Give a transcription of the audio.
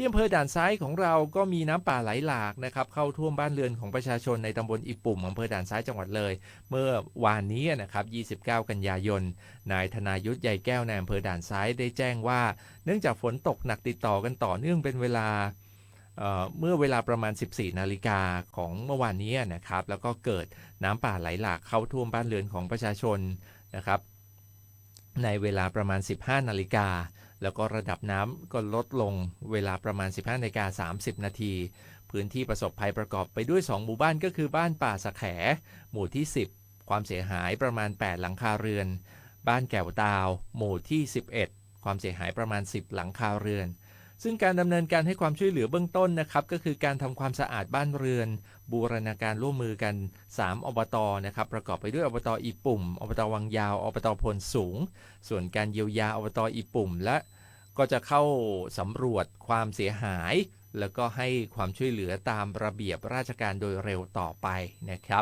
ที่อำเภอด่านซ้ายของเราก็มีน้ำป่าไหลหลากนะครับเข้าท่วมบ้านเรือนของประชาชนในตำบลอิปุ่มอำเภอด่านซ้ายจังหวัดเลย เมื่อวานนี้นะครับ 29 กันยายน นายธนายุทธ์ใหญ่แก้วในอำเภอด่านซ้ายได้แจ้งว่า เนื่องจากฝนตกหนักติดต่อกันต่อเนื่องเป็นเวลาเมื่อเวลาประมาณ 14 นาฬิกาของเมื่อวานนี้นะครับ แล้วก็เกิดน้ำป่าไหลหลากเข้าท่วมบ้านเรือนของประชาชนนะครับ ในเวลาประมาณ 15 นาฬิกา แล้วก็ระดับน้ำก็ลดลงเวลาประมาณ 15นาฬิกา30 นาที พื้นที่ประสบภัยประกอบไปด้วย 2 หมู่บ้านก็คือบ้านป่าสะแข หมู่ที่ 10 ความเสียหายประมาณ 8 หลังคาเรือน บ้านแก้วตาว หมู่ที่ 11 ความเสียหายประมาณ 10 หลังคาเรือน ซึ่งการดำเนินการให้ความช่วยเหลือเบื้องต้นนะครับ ก็คือการทำความสะอาดบ้านเรือน บูรณาการร่วมมือกัน 3 อบตนะครับ ประกอบไปด้วยอบตอีปุ่ม อบตวังยาว อบตพลสูง ส่วนการเยียวยาอบตอีปุ่ม และก็จะเข้าสำรวจความเสียหาย แล้วก็ให้ความช่วยเหลือตามระเบียบราชการโดยเร็วต่อไปนะครับ